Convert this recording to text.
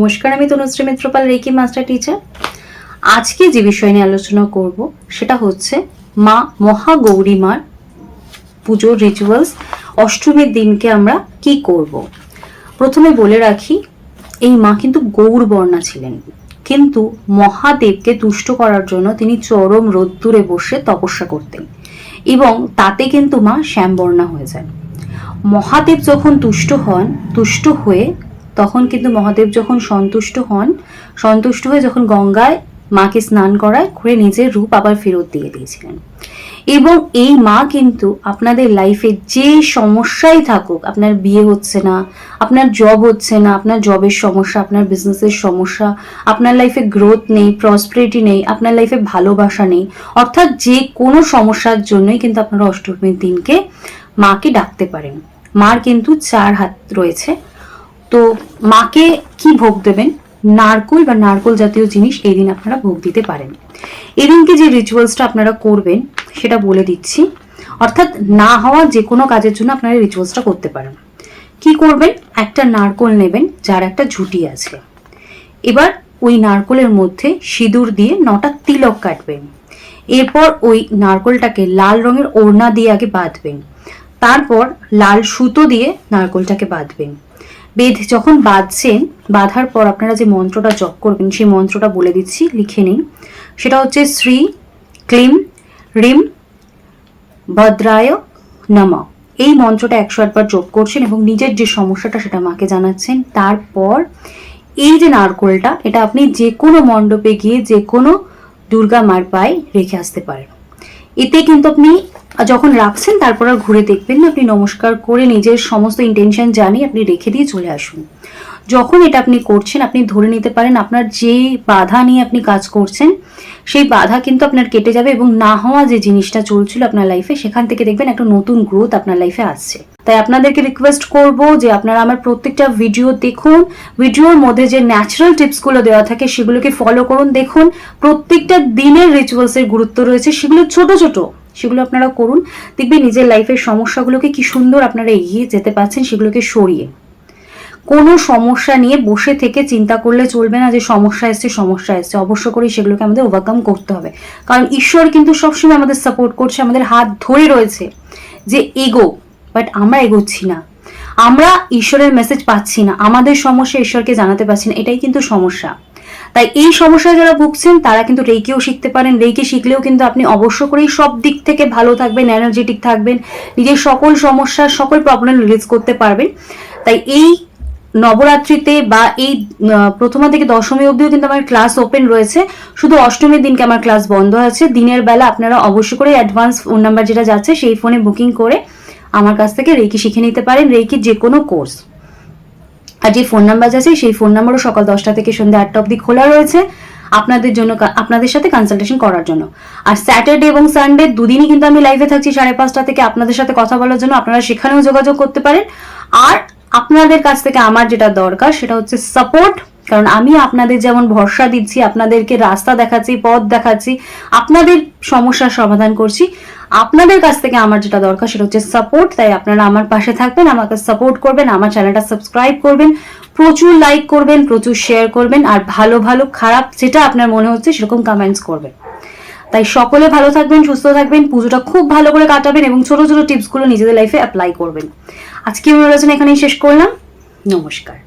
নমস্কার, আমি Tanushree Mitrapal reiki master teacher. আজকে যে বিষয় নিয়ে আলোচনা করব, সেটা হচ্ছে মা মহাগৌরী মার পুজোর রিচুয়ালস অষ্টমীর দিনকে আমরা কি করব। প্রথমে বলে রাখি, এই মা কিন্তু গৌর বর্ণা ছিলেন। কিন্তু মহাদেবকে তুষ্ট করার জন্য তিনি চরম রোদ্দুরে বসে তপস্যা করতেন এবং তাতে কিন্তু মা শ্যামবর্ণা হয়ে যান। মহাদেব যখন তুষ্ট হন, তুষ্ট হয়ে তখন কিন্তু মহাদেব যখন সন্তুষ্ট হন, সন্তুষ্ট হয়ে যখন গঙ্গায় মাকে স্নান করায়, করে নিজের রূপ আবার ফেরত দিয়ে দিয়েছিলেন। এবং এই মা কিন্তু আপনাদের লাইফে যে সমস্যাই থাকুক, আপনার বিয়ে হচ্ছে না, আপনার জব হচ্ছে না, আপনার জবের সমস্যা, আপনার বিজনেসের সমস্যা, আপনার লাইফে গ্রোথ নেই প্রসপারিটি নেই, আপনার লাইফে ভালোবাসা নেই, অর্থাৎ যে কোনো সমস্যার জন্যই কিন্তু আপনারা অষ্টমীর দিনকে মাকে ডাকতে পারেন। মার কিন্তু চার হাত রয়েছে। তো মাকে কি ভোগ দেবেন? নারকোল বা নারকোল জাতীয় জিনিস এই দিন আপনারা ভোগ দিতে পারেন। এদিনকে যে রিচুয়ালসটা আপনারা করবেন, সেটা বলে দিচ্ছি। অর্থাৎ না হওয়া যে কোনো কাজের জন্য আপনারা রিচুয়ালসটা করতে পারেন। কি করবেন? একটা নারকোল নেবেন, যার একটা ঝুঁটি আছে। এবার ওই নারকোলের মধ্যে সিঁদুর দিয়ে নটা তিলক কাটবেন। এরপর ওই নারকোলটাকে লাল রঙের ওড়না দিয়ে আগে বাঁধবেন। তারপর লাল সুতো দিয়ে নারকোলটাকে বাঁধবেন। বেদ যখন বাঁধছেন বাঁধার পর আপনারা যে মন্ত্রটা জপ করবেন, সেই মন্ত্রটা বলে দিচ্ছি, লিখে নিন। সেটা হচ্ছে শ্রী ক্লিম রিম ভদ্রায় নম। এই মন্ত্রটা একশো আটবার জপ করছেন এবং নিজের যে সমস্যাটা সেটা মাকে জানাচ্ছেন। তারপর এই যে নারকোলটা, এটা আপনি যে কোনো মণ্ডপে গিয়ে যে কোনো দুর্গা মার পায়ে রেখে আসতে পারেন। এতে কিন্তু আপনি যখন রাখছেন, তারপর আর ঘুরে দেখবেন না। আপনি নমস্কার করে নিজের সমস্ত ইন্টেনশন জানিয়ে আপনি রেখে দিয়ে চলে আসুন। যখন এটা আপনি করছেন, আপনি ধরে নিতে পারেন আপনার যে বাধা নিয়ে আপনি কাজ করছেন, সেই বাধা কিন্তু আপনার কেটে যাবে এবং না হওয়া যে জিনিসটা চলছিল আপনার লাইফে সেখান থেকে দেখবেন একটা নতুন গ্রোথ আপনার লাইফে আসছে। তাই আপনাদেরকে রিকোয়েস্ট করব যে আপনারা আমার প্রত্যেকটা ভিডিও দেখুন। ভিডিওর মধ্যে যে ন্যাচারাল টিপসগুলো দেওয়া থাকে, সেগুলোকে ফলো করুন। দেখুন, প্রত্যেকটা দিনের রিচুয়ালসের গুরুত্ব রয়েছে। সেগুলো ছোট ছোট। সেগুলো আপনারা করুন। দেখবেন নিজের লাইফের সমস্যাগুলোকে কি সুন্দর আপনারা এগিয়ে যেতে পারছেন, সেগুলোকে সরিয়ে। কোনো সমস্যা নিয়ে বসে থেকে চিন্তা করলে চলবে না যে সমস্যা এসছে সমস্যা এসছে। অবশ্য করে সেগুলোকে আমাদের ওভারকাম করতে হবে। কারণ ঈশ্বর কিন্তু সবসময় আমাদের সাপোর্ট করছে, আমাদের হাত ধরে রয়েছে যে এগো বাট আমরা এগোচ্ছি না। আমরা ঈশ্বরের মেসেজ পাচ্ছি না। আমাদের সমস্যা ঈশ্বরকে জানাতে পারছি না। এটাই কিন্তু সমস্যা। তাই এই সমস্যায় যারা ভুগছেন, তারা কিন্তু রেইকেও শিখতে পারেন। রেইকে শিখলেও কিন্তু আপনি অবশ্য করেই সব দিক থেকে ভালো থাকবেন এনার্জেটিক থাকবেন, নিজের সকল সমস্যার সকল প্রবলেম রিলিজ করতে পারবেন। তাই এই নবরাত্রিতে বা এই প্রথমা থেকে দশমী অবধিও কিন্তু আমার ক্লাস ওপেন রয়েছে। শুধু অষ্টমীর দিনকে আমার ক্লাস বন্ধ আছে। দিনের বেলা আপনারা অবশ্যই করে অ্যাডভান্স ফোন নাম্বার যেটা যাচ্ছে, সেই ফোনে বুকিং করে আমার কাছ থেকে রেকি শিখে নিতে পারেন। রেকি যে কোনো কোর্স আর যে ফোন নাম্বার আছে, সেই ফোন নাম্বারও সকাল দশটা থেকে সন্ধ্যা আটটা অবধি খোলা রয়েছে আপনাদের জন্য আপনাদের সাথে কনসালটেশন করার জন্য। আর স্যাটারডে এবং সানডে দুদিনই কিন্তু আমি লাইভে থাকছি, সাড়ে পাঁচটা থেকে আপনাদের সাথে কথা বলার জন্য। আপনারা সেখানেও যোগাযোগ করতে পারেন। আর আপনাদের কাছ থেকে আমার যেটা দরকার, সেটা হচ্ছে সাপোর্ট কারণ আমি আপনাদের যেমন ভরসা দিচ্ছি, আপনাদেরকে রাস্তা দেখাচ্ছি, পথ দেখাচ্ছি, আপনাদের সমস্যার সমাধান করছি। আপনাদের কাছ থেকে আমার যেটা দরকার সেটা হচ্ছে সাপোর্ট তাই আপনারা আমার পাশে থাকবেন, আমাকে সাপোর্ট করবেন, আমার চ্যানেলটা সাবস্ক্রাইব করবেন, প্রচুর লাইক করবেন, প্রচুর শেয়ার করবেন, আর ভালো ভালো, খারাপ যেটা আপনার মনে হচ্ছে সেরকম কমেন্টস করবেন। তাই সকলে ভালো থাকবেন, সুস্থ থাকবেন, পুজোটা খুব ভালো করে কাটাবেন এবং ছোট ছোট টিপসগুলো নিজেদের লাইফে অ্যাপ্লাই করবেন। আজকে আলোচনা এখানেই শেষ করলাম। নমস্কার।